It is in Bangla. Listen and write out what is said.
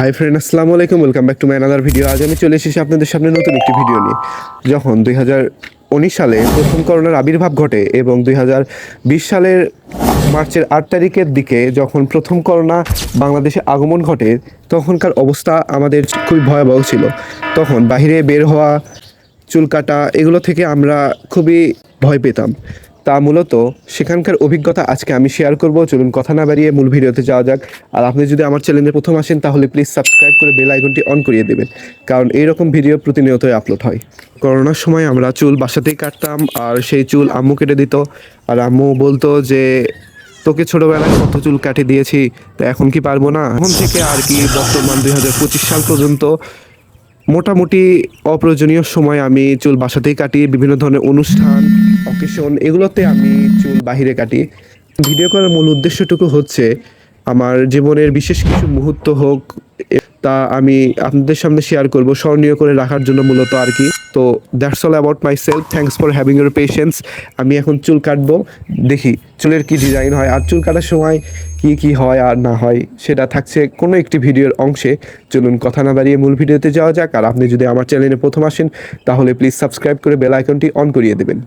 হাই ফ্রেন্ড আসসালামু আলাইকুম welcome back to my another video আজ আমি চলে এসেছি আপনাদের সামনে নতুন একটি ভিডিও নিয়ে। যখন দুই উনিশ সালে প্রথম করোনার আবির্ভাব ঘটে এবং দুই হাজার বিশ সালের মার্চের আট তারিখের দিকে যখন প্রথম করোনা বাংলাদেশে আগমন ঘটে, তখনকার অবস্থা আমাদের খুবই ভয়াবহ ছিল। তখন বাইরে বের হওয়া, চুল কাটা, এগুলো থেকে আমরা খুবই ভয় পেতাম। তা মূলত সেখানকার অভিজ্ঞতা আজকে আমি শেয়ার করব। চলুন কথা না বাড়িয়ে মূল ভিডিওতে যাওয়া যাক। আর আপনি যদি আমার চ্যানেলে প্রথম আসেন, তাহলে প্লিজ সাবস্ক্রাইব করে বেল আইকনটি অন করিয়ে দেবেন। কারণ এইরকম ভিডিও প্রতিনিয়তই আপলোড হয়। করোনার সময় আমরা চুল বাসাতেই কাটতাম, আর সেই চুল আম্মু কেটে দিত। আর আম্মু বলতো যে, তোকে ছোটোবেলায় কত চুল কাটে দিয়েছি, তো এখন কি পারব না? এখন থেকে আর কি বর্তমান দুই হাজার পঁচিশ সাল পর্যন্ত মোটামুটি অপ্রয়োজনীয় সময় আমি চুল বাসাতেই কাটি বিভিন্ন ধরনের অনুষ্ঠান অকেশন এগুলোতে আমি চুল বাহিরে কাটি। ভিডিও করার মূল উদ্দেশ্যটুকু হচ্ছে, আমার জীবনের বিশেষ কিছু মুহূর্ত হোক, তা আমি আপনাদের সামনে শেয়ার করব, স্মরণীয় করে রাখার জন্য মূলত আর কি। তো that's all about myself thanks for having your patience আমি এখন চুল কাটবো, দেখি চুলের কি ডিজাইন হয়, আর চুল কাটার সময় কি কি হয় আর না হয়, সেটা থাকছে কোনো একটি ভিডিওর অংশে। চলুন কথা না বাড়িয়ে মূল ভিডিওতে যাওয়া যাক, আর আপনি যদি আমার চ্যানেলে প্রথম আসেন, তাহলে প্লিজ সাবস্ক্রাইব করে বেল আইকনটি অন করিয়ে দেবেন।